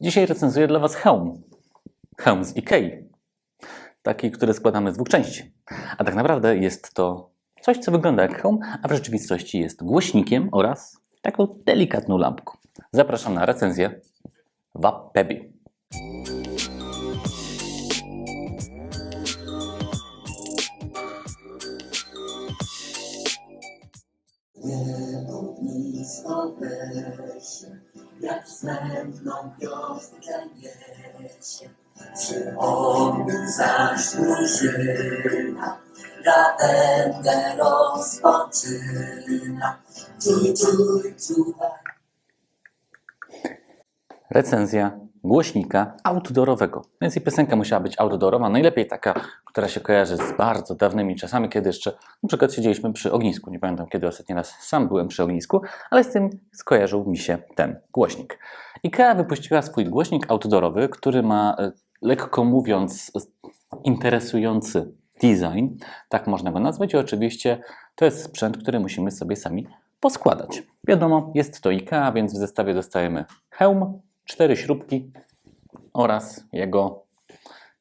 Dzisiaj recenzuję dla Was hełm. Hełm z Ikei. Taki, który składamy z dwóch części. A tak naprawdę jest to coś, co wygląda jak hełm, a w rzeczywistości jest głośnikiem oraz taką delikatną lampką. Zapraszam na recenzję Wapebi. Ognisko jak smętną wiosnę niesie. Przy ogniu zaś drużyna, rozpoczyna. Czuj, czuj, czuwaj. Recenzja głośnika outdoorowego. Więc i piosenka musiała być outdoorowa, najlepiej taka, która się kojarzy z bardzo dawnymi czasami, kiedy jeszcze na przykład siedzieliśmy przy ognisku. Nie pamiętam kiedy ostatni raz sam byłem przy ognisku, ale z tym skojarzył mi się ten głośnik. IKEA wypuściła swój głośnik outdoorowy, który ma, e, lekko mówiąc, interesujący design, tak można go nazwać. I oczywiście to jest sprzęt, który musimy sobie sami poskładać. Wiadomo, jest to IKEA, więc w zestawie dostajemy hełm, cztery śrubki oraz jego,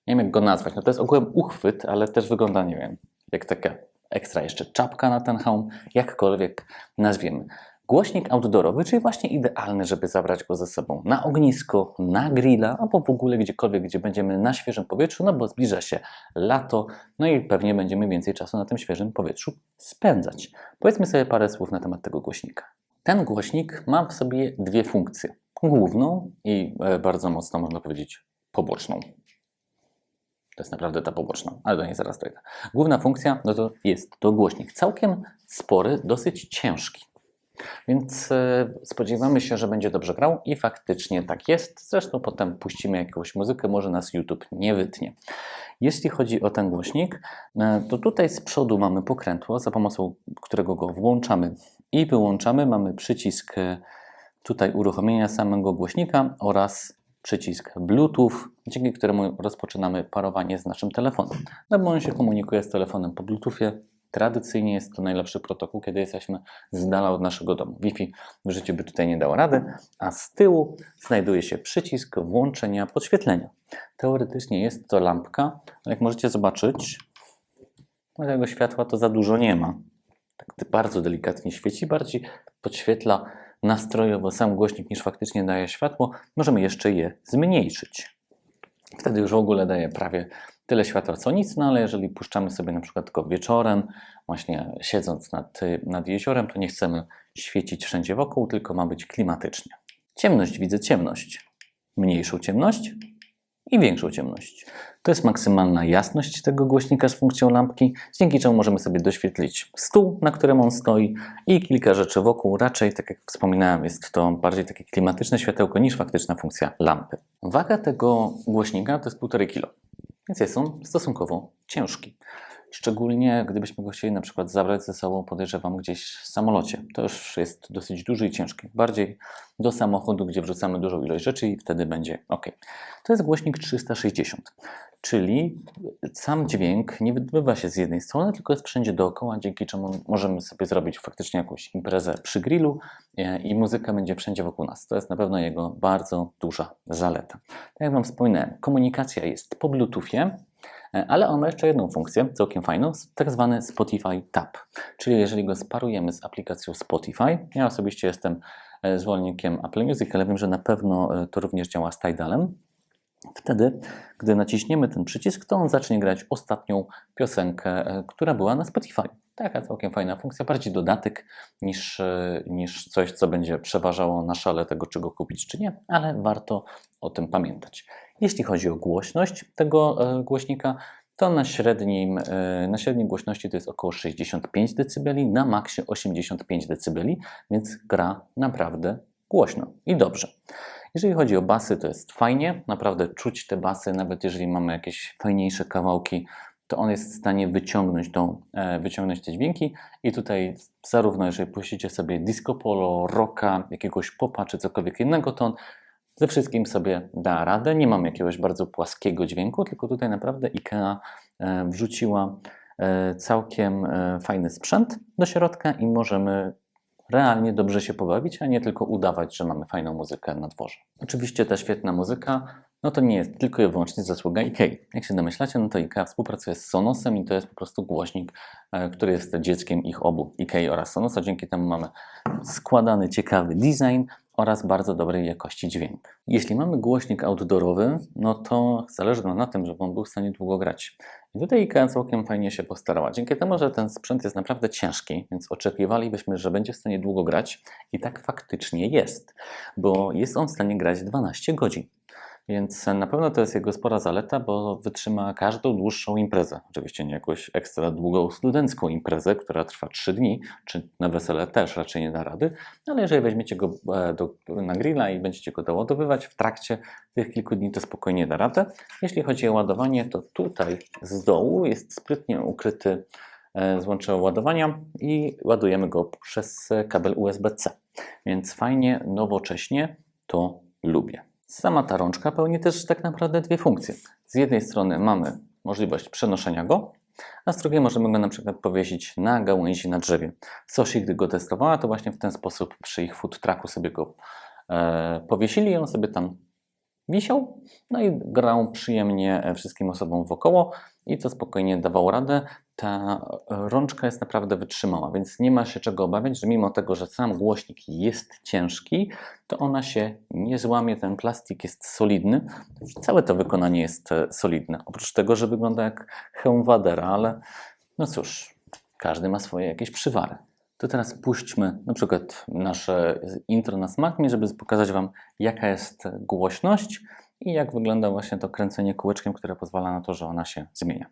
nie wiem jak go nazwać, no to jest ogółem uchwyt, ale też wygląda, nie wiem, jak taka ekstra jeszcze czapka na ten hełm, jakkolwiek nazwiemy. Głośnik outdoorowy, czyli właśnie idealny, żeby zabrać go ze sobą na ognisko, na grilla, albo w ogóle gdziekolwiek, gdzie będziemy na świeżym powietrzu, no bo zbliża się lato, no i pewnie będziemy więcej czasu na tym świeżym powietrzu spędzać. Powiedzmy sobie parę słów na temat tego głośnika. Ten głośnik ma w sobie dwie funkcje. Główną i e, bardzo mocno, można powiedzieć, poboczną. To jest naprawdę ta poboczna, ale do niej zaraz dojdę. Główna funkcja no to jest to głośnik. Całkiem spory, dosyć ciężki. Więc e, spodziewamy się, że będzie dobrze grał i faktycznie tak jest. Zresztą potem puścimy jakąś muzykę, może nas YouTube nie wytnie. Jeśli chodzi o ten głośnik, e, to tutaj z przodu mamy pokrętło, za pomocą którego go włączamy i wyłączamy. Mamy przycisk tutaj uruchomienia samego głośnika oraz przycisk Bluetooth, dzięki któremu rozpoczynamy parowanie z naszym telefonem. No bo on się komunikuje z telefonem po Bluetoothie. Tradycyjnie jest to najlepszy protokół, kiedy jesteśmy z dala od naszego domu. Wi-Fi w życiu by tutaj nie dało rady, a z tyłu znajduje się przycisk włączenia podświetlenia. Teoretycznie jest to lampka, ale jak możecie zobaczyć, no tego światła to za dużo nie ma. Tak bardzo delikatnie świeci, bardziej podświetla nastrojowo sam głośnik niż faktycznie daje światło, możemy jeszcze je zmniejszyć. Wtedy już w ogóle daje prawie tyle światła co nic, no ale jeżeli puszczamy sobie na przykład tylko wieczorem, właśnie siedząc nad, nad jeziorem, to nie chcemy świecić wszędzie wokół, tylko ma być klimatycznie. Ciemność, widzę ciemność. Mniejszą ciemność i większą ciemność. To jest maksymalna jasność tego głośnika z funkcją lampki, dzięki czemu możemy sobie doświetlić stół, na którym on stoi i kilka rzeczy wokół. Raczej, tak jak wspominałem, jest to bardziej takie klimatyczne światełko niż faktyczna funkcja lampy. Waga tego głośnika to jest 1,5 kg, więc jest on stosunkowo ciężki. Szczególnie gdybyśmy go chcieli na przykład zabrać ze sobą, podejrzewam, gdzieś w samolocie. To już jest dosyć duży i ciężki. Bardziej do samochodu, gdzie wrzucamy dużą ilość rzeczy i wtedy będzie ok. To jest głośnik 360, czyli sam dźwięk nie wydobywa się z jednej strony, tylko jest wszędzie dookoła, dzięki czemu możemy sobie zrobić faktycznie jakąś imprezę przy grillu e, i muzyka będzie wszędzie wokół nas. To jest na pewno jego bardzo duża zaleta. Tak jak Wam wspominałem, komunikacja jest po Bluetoothie, ale on ma jeszcze jedną funkcję, całkiem fajną, tak zwany Spotify Tap. Czyli jeżeli go sparujemy z aplikacją Spotify, ja osobiście jestem e, zwolennikiem Apple Music, ale wiem, że na pewno e, to również działa z Tidalem. Wtedy, gdy naciśniemy ten przycisk, to on zacznie grać ostatnią piosenkę, która była na Spotify. Taka całkiem fajna funkcja, bardziej dodatek niż, niż coś, co będzie przeważało na szale tego, czy go kupić, czy nie, ale warto o tym pamiętać. Jeśli chodzi o głośność tego głośnika, to na, średnim, na średniej głośności to jest około 65 dB, na maksie 85 dB, więc gra naprawdę głośno i dobrze. Jeżeli chodzi o basy, to jest fajnie, naprawdę czuć te basy, nawet jeżeli mamy jakieś fajniejsze kawałki, to on jest w stanie wyciągnąć, tą, wyciągnąć te dźwięki i tutaj zarówno jeżeli puścicie sobie disco polo, rocka, jakiegoś popa czy cokolwiek innego, to on ze wszystkim sobie da radę. Nie mam jakiegoś bardzo płaskiego dźwięku, tylko tutaj naprawdę IKEA e, wrzuciła e, całkiem e, fajny sprzęt do środka i możemy realnie dobrze się pobawić, a nie tylko udawać, że mamy fajną muzykę na dworze. Oczywiście ta świetna muzyka, no to nie jest tylko i wyłącznie zasługa IKEA. Jak się domyślacie, no to IKEA współpracuje z Sonosem i to jest po prostu głośnik, który jest dzieckiem ich obu, IKEA oraz Sonosa. Dzięki temu mamy składany, ciekawy design oraz bardzo dobrej jakości dźwięk. Jeśli mamy głośnik outdoorowy, no to zależy nam na tym, żeby on był w stanie długo grać. I tutaj IKEA całkiem fajnie się postarała. Dzięki temu, że ten sprzęt jest naprawdę ciężki, więc oczekiwalibyśmy, że będzie w stanie długo grać i tak faktycznie jest, bo jest on w stanie grać 12 godzin. Więc na pewno to jest jego spora zaleta, bo wytrzyma każdą dłuższą imprezę. Oczywiście nie jakąś ekstra długą studencką imprezę, która trwa 3 dni, czy na wesele też raczej nie da rady, ale jeżeli weźmiecie go e, do, na grilla i będziecie go doładowywać w trakcie tych kilku dni, to spokojnie da radę. Jeśli chodzi o ładowanie, to tutaj z dołu jest sprytnie ukryty e, złącze ładowania i ładujemy go przez kabel USB-C. Więc fajnie, nowocześnie to lubię. Sama ta rączka pełni też tak naprawdę dwie funkcje. Z jednej strony mamy możliwość przenoszenia go, a z drugiej możemy go na przykład powiesić na gałęzi na drzewie. Soshi, gdy go testowała, to właśnie w ten sposób przy ich food trucku sobie go e, powiesili i on sobie tam wisiał, no i grał przyjemnie wszystkim osobom wokoło i to spokojnie dawało radę. Ta rączka jest naprawdę wytrzymała, więc nie ma się czego obawiać, że mimo tego, że sam głośnik jest ciężki, to ona się nie złamie, ten plastik jest solidny. Całe to wykonanie jest e, solidne. Oprócz tego, że wygląda jak hełm Wadera, ale no cóż, każdy ma swoje jakieś przywary. To teraz puśćmy na przykład nasze intro na SmartMe, żeby pokazać Wam, jaka jest głośność i jak wygląda właśnie to kręcenie kółeczkiem, które pozwala na to, że ona się zmienia.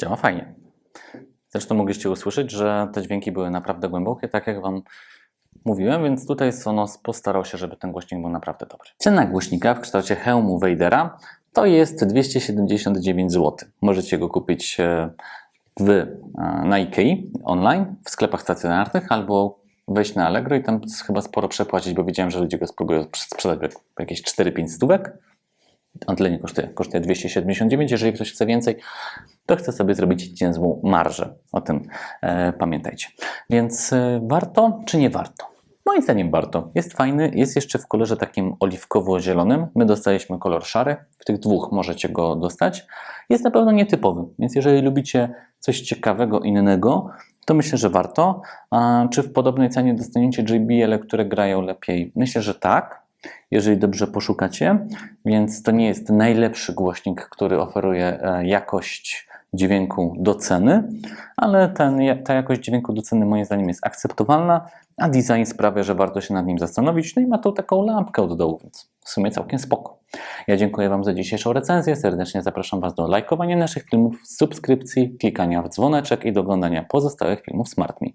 Działa fajnie. Zresztą mogliście usłyszeć, że te dźwięki były naprawdę głębokie, tak jak Wam mówiłem, więc tutaj Sonos postarał się, żeby ten głośnik był naprawdę dobry. Cena głośnika w kształcie hełmu Vadera to jest 279 zł. Możecie go kupić e, w, e, na Ikei online, w sklepach stacjonarnych albo wejść na Allegro i tam chyba sporo przepłacić, bo widziałem, że ludzie go spróbują sprzedać jakieś 4-5 stówek. On tyle nie kosztuje. Kosztuje 279. Jeżeli ktoś chce więcej, to chce sobie zrobić niezłą marżę. O tym e, pamiętajcie. Więc e, warto czy nie warto? Moim zdaniem warto. Jest fajny, jest jeszcze w kolorze takim oliwkowo-zielonym. My dostaliśmy kolor szary. W tych dwóch możecie go dostać. Jest na pewno nietypowy, więc jeżeli lubicie coś ciekawego, innego, to myślę, że warto. A czy w podobnej cenie dostaniecie JBL, które grają lepiej? Myślę, że tak jeżeli dobrze poszukacie, więc to nie jest najlepszy głośnik, który oferuje e, jakość dźwięku do ceny, ale ten, ta jakość dźwięku do ceny moim zdaniem jest akceptowalna, a design sprawia, że warto się nad nim zastanowić. No i ma tą taką lampkę od dołu, więc w sumie całkiem spoko. Ja dziękuję Wam za dzisiejszą recenzję. Serdecznie zapraszam Was do lajkowania naszych filmów, subskrypcji, klikania w dzwoneczek i do oglądania pozostałych filmów SmartMe.